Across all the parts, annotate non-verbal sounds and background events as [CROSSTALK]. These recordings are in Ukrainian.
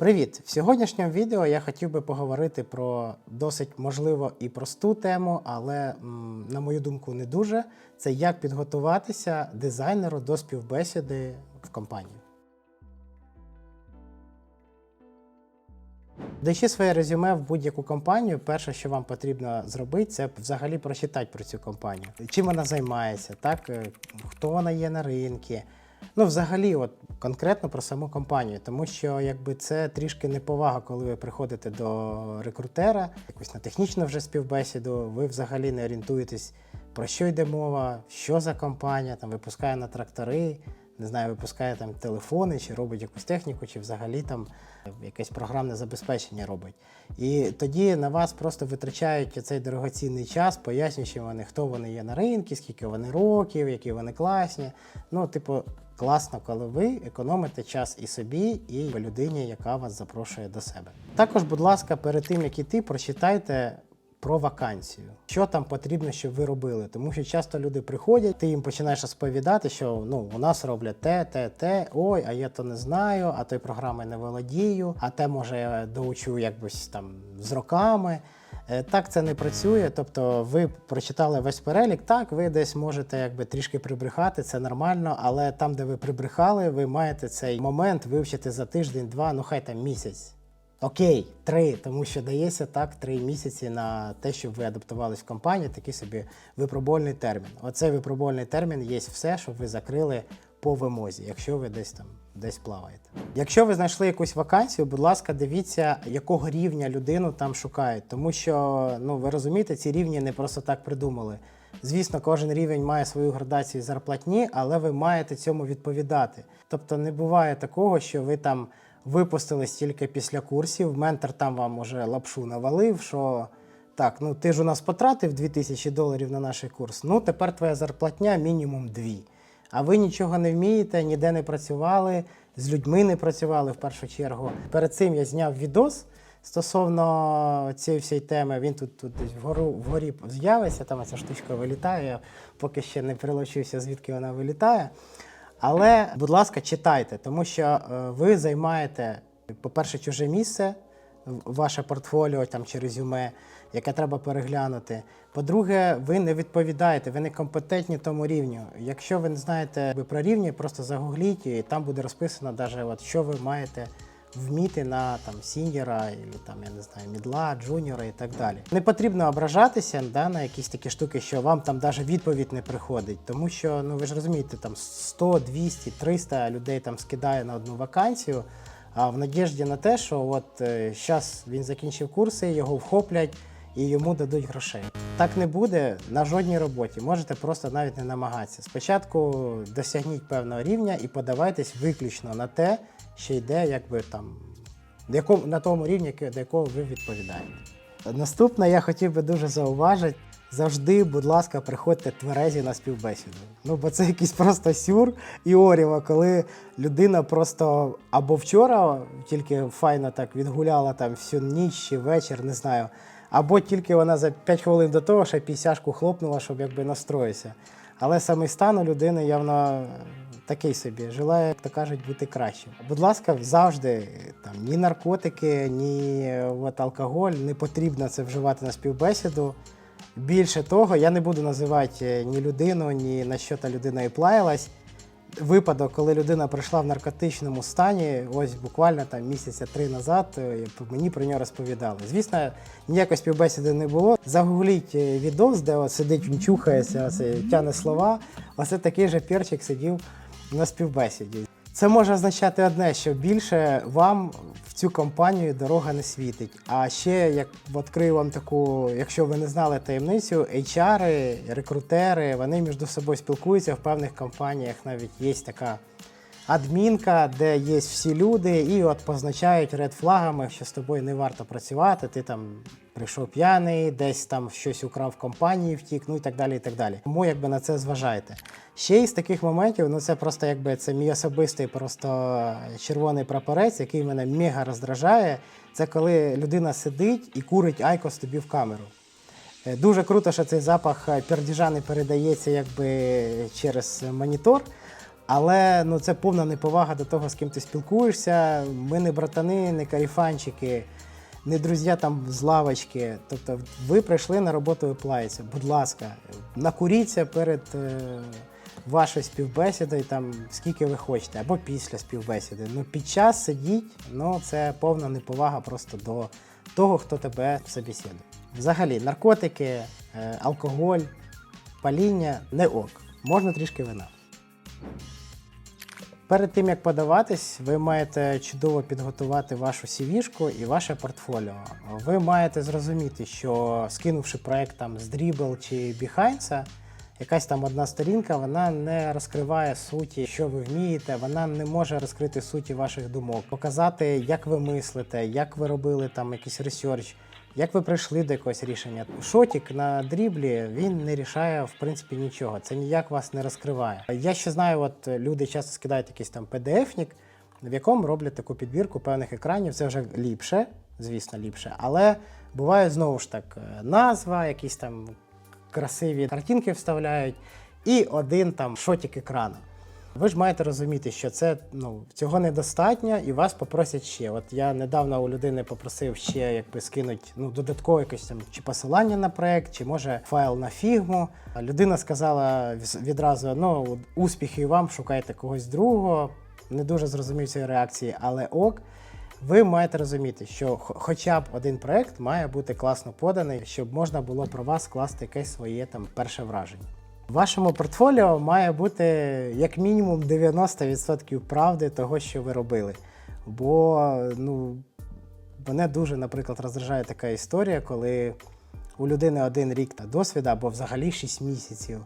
Привіт! В сьогоднішньому відео я хотів би поговорити про досить можливо і просту тему, але, на мою думку, не дуже. Це як підготуватися дизайнеру до співбесіди в компанії. Даючи своє резюме в будь-яку компанію, перше, що вам потрібно зробити, це взагалі прочитати про цю компанію. Чим вона займається, так? е, хто вона є на ринку. Ну, взагалі, от конкретно про саму компанію, тому що якби це трішки неповага, коли ви приходите до рекрутера, якусь на технічну вже співбесіду, ви взагалі не орієнтуєтесь, про що йде мова, що за компанія, там випускає на трактори, не знаю, випускає там телефони, чи робить якусь техніку, чи взагалі там якесь програмне забезпечення робить. І тоді на вас просто витрачають цей дорогоцінний час, пояснюючи вони, хто вони є на ринку, скільки вони років, які вони класні. Ну, типу, класно, коли ви економите час і собі, і людині, яка вас запрошує до себе. Також, будь ласка, перед тим як іти, прочитайте. Про вакансію, що там потрібно, щоб ви робили. Тому що часто люди приходять, ти їм починаєш розповідати, що ну у нас роблять те, те, те. Ой, а я то не знаю, а той програми не володію, а те може я доучу якось там з роками. Е, Так це не працює. Тобто, ви прочитали весь перелік, так ви десь можете якби трішки прибрехати, це нормально, але там, де ви прибрехали, ви маєте цей момент вивчити за тиждень, два, ну хай там місяць. Окей, три, тому що дається так три місяці на те, щоб ви адаптувались в компанію, такий собі випробувальний термін. Оцей випробувальний термін є все, щоб ви закрили по вимозі, якщо ви десь там десь плаваєте. Якщо ви знайшли якусь вакансію, будь ласка, дивіться, якого рівня людину там шукають, тому що ну ви розумієте, ці рівні не просто так придумали. Звісно, кожен рівень має свою градацію зарплатні, але ви маєте цьому відповідати. Тобто не буває такого, що ви там випустились тільки після курсів, ментор там вам уже лапшу навалив, що так, ну ти ж у нас потратив 2000 доларів на наш курс, ну тепер твоя зарплатня мінімум 2. А ви нічого не вмієте, ніде не працювали, з людьми не працювали в першу чергу. Перед цим я зняв відос стосовно цієї всієї теми. Він тут, тут десь вгору, вгорі з'явиться, там ця штучка вилітає. Я поки ще не прилучився, звідки вона вилітає. Але, будь ласка, читайте, тому що е, ви займаєте, по-перше, чуже місце, ваше портфоліо там, чи резюме, яке треба переглянути. По-друге, ви не відповідаєте, ви не компетентні тому рівню. Якщо ви не знаєте про рівні, просто загугліть, і там буде розписано, даже, от, що ви маєте вміти на там сіньора, там, я не знаю, мідла, джуніора і так далі. Не потрібно ображатися да, на якісь такі штуки, що вам там навіть відповідь не приходить. Тому що, ну ви ж розумієте, там 100, 200, 300 людей там скидає на одну вакансію. А в надіжді на те, що от зараз він закінчив курси, його вхоплять і йому дадуть грошей. Так не буде на жодній роботі. Можете просто навіть не намагатися. Спочатку досягніть певного рівня і подавайтесь виключно на те, що йде, якби там якому- на тому рівні, до якого ви відповідаєте. Наступне я хотів би дуже зауважити. Завжди, будь ласка, приходьте тверезі на співбесіду. Ну, бо це якийсь просто сюр і оріва, коли людина просто або вчора тільки файно так відгуляла там всю ніч чи вечір, не знаю. Або тільки вона за 5 хвилин до того ще пісяшку хлопнула, щоб якби настроїтися. Але самий стан у людини явно такий собі, желає, як то кажуть, бути кращим. Будь ласка, завжди там ні наркотики, ні от, алкоголь не потрібно це вживати на співбесіду. Більше того, я не буду називати е, ні людину, ні на що та людина і плаялась. Випадок, коли людина прийшла в наркотичному стані, ось буквально там місяця три назад, е, мені про нього розповідали. Звісно, ніякої співбесіди не було. Загугліть е, відос, де сидить, він чухається, тяне слова. Оце такий же перчик сидів на співбесіді. Це може означати одне, що більше вам в цю компанію дорога не світить. А ще як відкрию вам таку, якщо ви не знали таємницю, HR, рекрутери, вони між собою спілкуються в певних компаніях. Навіть є така адмінка, де є всі люди, і от позначають ред флагами, що з тобою не варто працювати. Ти там прийшов п'яний, десь там щось украв в компанії, втік, ну і так далі. і так далі. Тому якби на це зважайте. Ще із таких моментів, ну це просто якби це мій особистий просто червоний прапорець, який мене мега роздражає. Це коли людина сидить і курить айкос тобі в камеру. Е, Дуже круто, що цей запах е, пердіжа не передається якби через монітор. Але ну, це повна неповага до того, з ким ти спілкуєшся. Ми не братани, не каріфанчики, не друзі там з лавочки. Тобто, ви прийшли на роботу Еплайця. Будь ласка, накуріться перед е, вашою співбесідою, там скільки ви хочете, або після співбесіди. Ну, під час сидіть, ну це повна неповага просто до того, хто тебе собеседує. Взагалі, наркотики, е, алкоголь, паління не ок. Можна трішки вина. Перед тим як подаватись, ви маєте чудово підготувати вашу CV-шку і ваше портфоліо. Ви маєте зрозуміти, що скинувши проект там з Dribble чи Behance, якась там одна сторінка, вона не розкриває суті, що ви вмієте, вона не може розкрити суті ваших думок, показати, як ви мислите, як ви робили там якийсь ресерч, як ви прийшли до якогось рішення. Шотік на дріблі він не рішає в принципі нічого. Це ніяк вас не розкриває. Я ще знаю, от люди часто скидають якийсь там PDF-нік, в якому роблять таку підбірку певних екранів. Це вже ліпше, звісно, ліпше. Але буває знову ж так, е, назва, якісь там красиві картинки вставляють, і один там шотік екрану. Ви ж маєте розуміти, що це ну цього недостатньо, і вас попросять ще. От я недавно у людини попросив ще якби скинуть ну додаткове якесь там чи посилання на проект, чи може файл на фігму. Людина сказала відразу: ну успіхи вам, шукайте когось другого. Не дуже зрозумів цієї реакції, але ок. Ви маєте розуміти, що хоча б один проект має бути класно поданий, щоб можна було про вас скласти якесь своє там перше враження. В вашому портфоліо має бути як мінімум 90% правди того, що ви робили. Бо ну, мене дуже, наприклад, роздражає така історія, коли у людини один рік та досвіду або взагалі 6 місяців.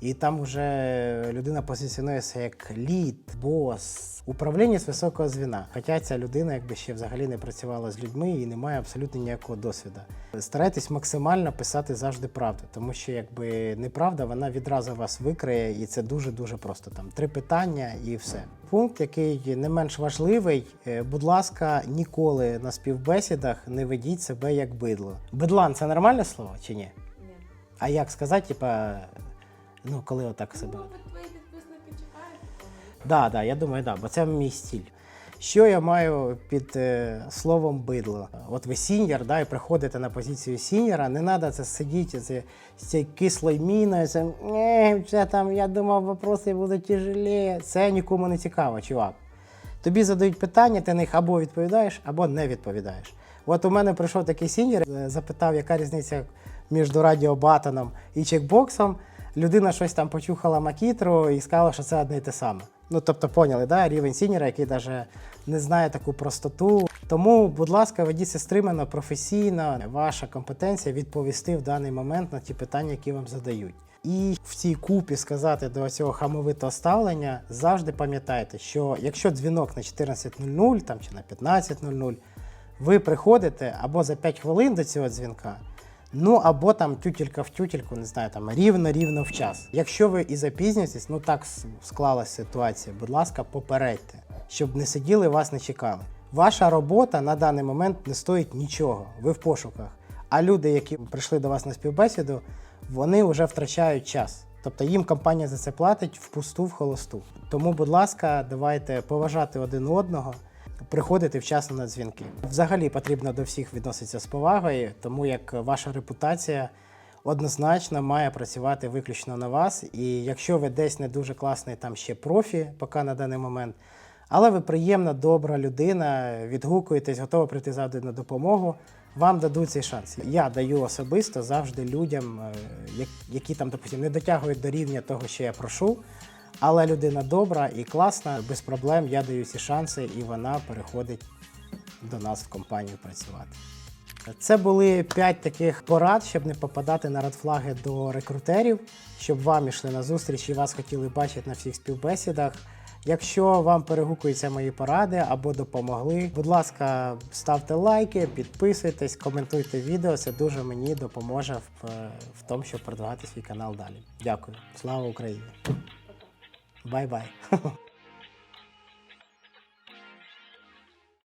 І там вже людина позиціонується як лід, бос, управління з високого звіна. Хоча ця людина якби ще взагалі не працювала з людьми і не має абсолютно ніякого досвіду. Старайтесь максимально писати завжди правду, тому що якби неправда, вона відразу вас викриє, і це дуже дуже просто. Там три питання і все. Пункт, який не менш важливий, е, будь ласка, ніколи на співбесідах не ведіть себе як бидло. Бидлан це нормальне слово чи ні? Ні. А як сказати, типа, ну коли отак себе. Мабуть, твої підписники чекають. Да, да, я думаю, да, бо це мій стиль. Що я маю під е, словом бидло? От ви сіньор, да, і приходите на позицію сіньора, не треба це сидіти це, з цією кислою міною, це, «Е, це там, я думав, вопроси будуть тяжелі. Це нікому не цікаво, чувак. Тобі задають питання, ти на них або відповідаєш, або не відповідаєш. От у мене прийшов такий сіньор, е, запитав, яка різниця між радіобатоном і чекбоксом. Людина щось там почухала макітру і сказала, що це одне і те саме. Ну, тобто, поняли, да? рівень сіньора, який навіть не знає таку простоту. Тому, будь ласка, ведіться стримано, професійно. Ваша компетенція відповісти в даний момент на ті питання, які вам задають. І в цій купі сказати до цього хамовитого ставлення завжди пам'ятайте, що якщо дзвінок на 14.00 там, чи на 15.00, ви приходите або за 5 хвилин до цього дзвінка, ну або там тютелька в тютельку, не знаю, там рівно-рівно в час. Якщо ви і запізнюєтесь, ну так склалася ситуація, будь ласка, попередьте, щоб не сиділи, вас не чекали. Ваша робота на даний момент не стоїть нічого, ви в пошуках. А люди, які прийшли до вас на співбесіду, вони вже втрачають час. Тобто їм компанія за це платить впусту, в холосту. Тому, будь ласка, давайте поважати один одного, приходити вчасно на дзвінки. Взагалі потрібно до всіх відноситися з повагою, тому як ваша репутація однозначно має працювати виключно на вас. І якщо ви десь не дуже класний там ще профі, поки на даний момент, але ви приємна, добра людина, відгукуєтесь, готова прийти завжди на допомогу. Вам дадуть цей шанс. Я даю особисто завжди людям, е, які там, допустим, не дотягують до рівня того, що я прошу. Але людина добра і класна, без проблем я даю ці шанси, і вона переходить до нас в компанію працювати. Це були п'ять таких порад, щоб не попадати на радфлаги до рекрутерів, щоб вам ішли на зустріч і вас хотіли бачити на всіх співбесідах. Якщо вам перегукуються мої поради або допомогли, будь ласка, ставте лайки, підписуйтесь, коментуйте відео. Це дуже мені допоможе в, в тому, щоб продвигати свій канал далі. Дякую. Слава Україні! Bye bye. [LAUGHS]